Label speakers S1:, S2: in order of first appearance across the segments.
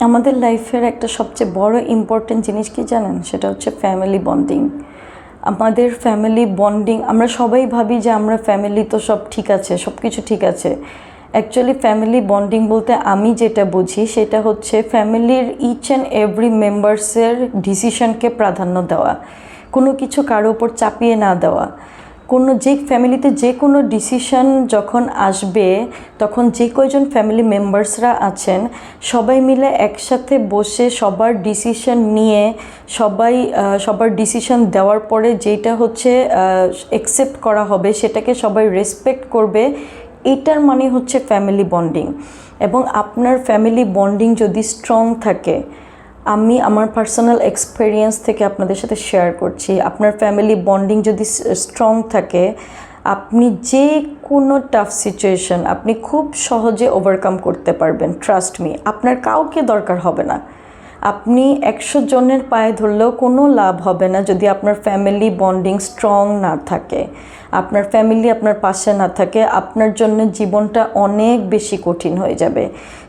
S1: আমাদের লাইফের একটা সবচেয়ে বড় ইম্পর্টেন্ট জিনিস কি জানেন? সেটা হচ্ছে ফ্যামিলি বন্ডিং আমাদের ফ্যামিলি বন্ডিং আমরা সবাই ভাবি যে আমরা ফ্যামিলি তো সব ঠিক আছে সব কিছু ঠিক আছে। অ্যাকচুয়ালি ফ্যামিলি বন্ডিং বলতে আমি যেটা বুঝি সেটা হচ্ছে ফ্যামিলির ইচ অ্যান্ড এভরি মেম্বার্সের ডিসিশনকে প্রাধান্য দেওয়া। কোনো কিছু কারও ওপর চাপিয়ে না দেওয়া। কোনো যে ফ্যামিলিতে যে কোনো ডিসিশন যখন আসবে, তখন যে কয়জন ফ্যামিলি মেম্বার্সরা আছেন, সবাই মিলে একসাথে বসে সবার ডিসিশন নিয়ে, সবাই সবার ডিসিশন দেওয়ার পরে যেটা হচ্ছে অ্যাকসেপ্ট করা হবে, সেটাকে সবাই রেসপেক্ট করবে, এটার মানে হচ্ছে ফ্যামিলি বন্ডিং এবং আপনার ফ্যামিলি বন্ডিং যদি স্ট্রং থাকে আমি আমার পার্সোনাল এক্সপিরিয়েন্স থেকে আপনাদের সাথে শেয়ার করছি। আপনার ফ্যামিলি বন্ডিং যদি স্ট্রং থাকে, আপনি যে কোনো টাফ সিচুয়েশন আপনি খুব সহজে ওভারকাম করতে পারবেন। ট্রাস্ট মি আপনার কাউকে দরকার হবে না। আপনি একশো জনের পায়ে ধরলেও কোনো লাভ হবে না যদি আপনার ফ্যামিলি বন্ডিং স্ট্রং না থাকে। আপনার ফ্যামিলি আপনার পাশে না থাকে, আপনার জন্য জীবনটা অনেক বেশি কঠিন হয়ে যাবে।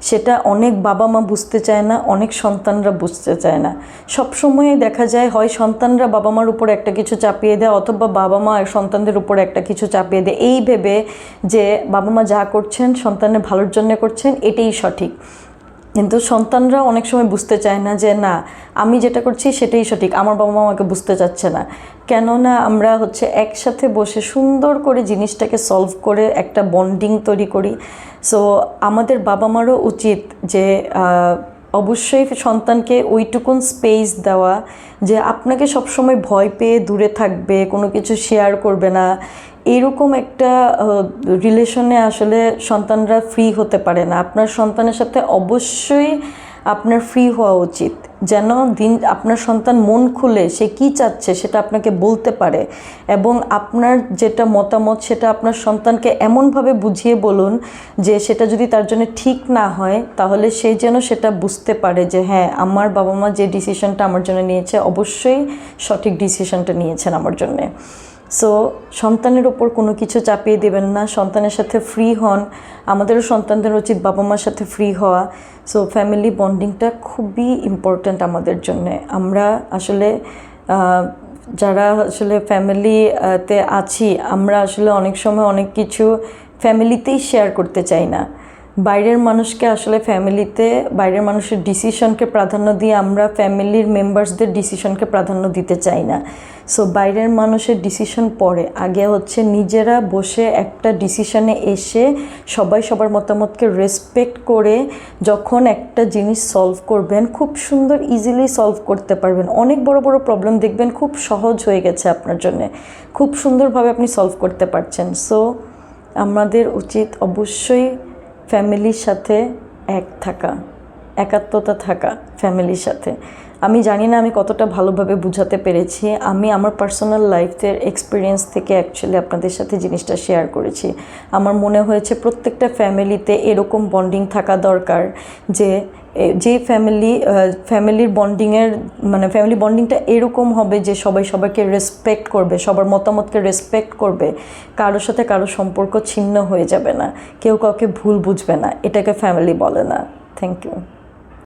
S1: সেটা অনেক বাবা মা বুঝতে চায় না, অনেক সন্তানরা বুঝতে চায় না। সব সময় দেখা যায় হয় সন্তানরা বাবা মার উপর একটা কিছু চাপিয়ে দেয় অথবা বাবা মা সন্তানদের উপর একটা কিছু চাপিয়ে দেয়। এই ভেবে যে বাবা মা যা করছেন সন্তানের ভালোর জন্য করছেন, এটাই সঠিক। কিন্তু সন্তানরা অনেক সময় বুঝতে চায় না যে, না, আমি যেটা করছি সেটাই সঠিক। আমার বাবা মা আমাকে বুঝতে চাচ্ছে না। কেননা আমরা হচ্ছে একসাথে বসে সুন্দর করে জিনিসটাকে সলভ করে একটা বন্ডিং তৈরি করি। সো আমাদের বাবা মারও উচিত যে অবশ্যই সন্তানকে ওইটুকুন স্পেস দেওয়া যে আপনাকে সবসময় ভয় পেয়ে দূরে থাকবে, কোনো কিছু শেয়ার করবে না। এরকম একটা রিলেশনে আসলে সন্তানরা ফ্রি হতে পারে না। আপনার সন্তানের সাথে অবশ্যই আপনার ফ্রি হওয়া উচিত। যেন দিন, আপনার সন্তান মন খুলে সে কি চাচ্ছে সেটা আপনাকে বলতে পারে এবং আপনার যেটা মতামত সেটা আপনার সন্তানকে এমনভাবে বুঝিয়ে বলুন যে সেটা যদি তার জন্য ঠিক না হয়, তাহলে সে যেন সেটা বুঝতে পারে যে হ্যাঁ আমার বাবা মা যে ডিসিশনটা আমার জন্য নিয়েছে, অবশ্যই সঠিক ডিসিশনটা নিয়েছেন আমার জন্যে। সো সন্তানের ওপর কোনো কিছু চাপিয়ে দেবেন না। সন্তানের সাথে ফ্রি হন। আমাদেরও সন্তানদের উচিত বাবা মার সাথে ফ্রি হওয়া। সো ফ্যামিলি বন্ডিংটা খুবই ইম্পর্ট্যান্ট আমাদের জন্যে। আমরা আসলে যারা আসলে ফ্যামিলিতে আছি, আমরা আসলে অনেক সময় অনেক কিছু ফ্যামিলিতেই শেয়ার করতে চাই না। বাইরের মানুষকে আসলে ফ্যামিলিতে, বাইরের মানুষের ডিসিশনকে প্রাধান্য দিয়ে আমরা ফ্যামিলির মেম্বার্সদের ডিসিশনকে প্রাধান্য দিতে চাই না। সো বাইরের মানুষের ডিসিশন পরে। আগে হচ্ছে নিজেরা বসে একটা ডিসিশনে এসে সবাই সবার মতামতকে রেসপেক্ট করে যখন একটা জিনিস সলভ করবেন, খুব সুন্দর ইজিলি সলভ করতে পারবেন। অনেক বড় বড় প্রবলেম দেখবেন, খুব সহজ হয়ে গেছে আপনার জন্য। খুব সুন্দরভাবে আপনি সলভ করতে পারছেন। সো আমাদের উচিত অবশ্যই ফ্যামিলির সাথে এক থাকা একাত্মতা থাকা ফ্যামিলির সাথে। আমি জানি না আমি কতটা ভালোভাবে বুঝাতে পেরেছি। আমি আমার পার্সোনাল লাইফের এক্সপিরিয়েন্স থেকে অ্যাকচুয়ালি আপনাদের সাথে জিনিসটা শেয়ার করেছি। আমার মনে হয়েছে প্রত্যেকটা ফ্যামিলিতে এরকম বন্ডিং থাকা দরকার যে যে ফ্যামিলি ফ্যামিলির বন্ডিংয়ের মানে ফ্যামিলি বন্ডিংটা এরকম হবে যে সবাই সবাইকে রেসপেক্ট করবে, সবার মতামতকে রেসপেক্ট করবে। কারোর সাথে কারও সম্পর্ক ছিন্ন হয়ে যাবে না। কেউ কাউকে ভুল বুঝবে না। এটাকে ফ্যামিলি বলে না। Thank you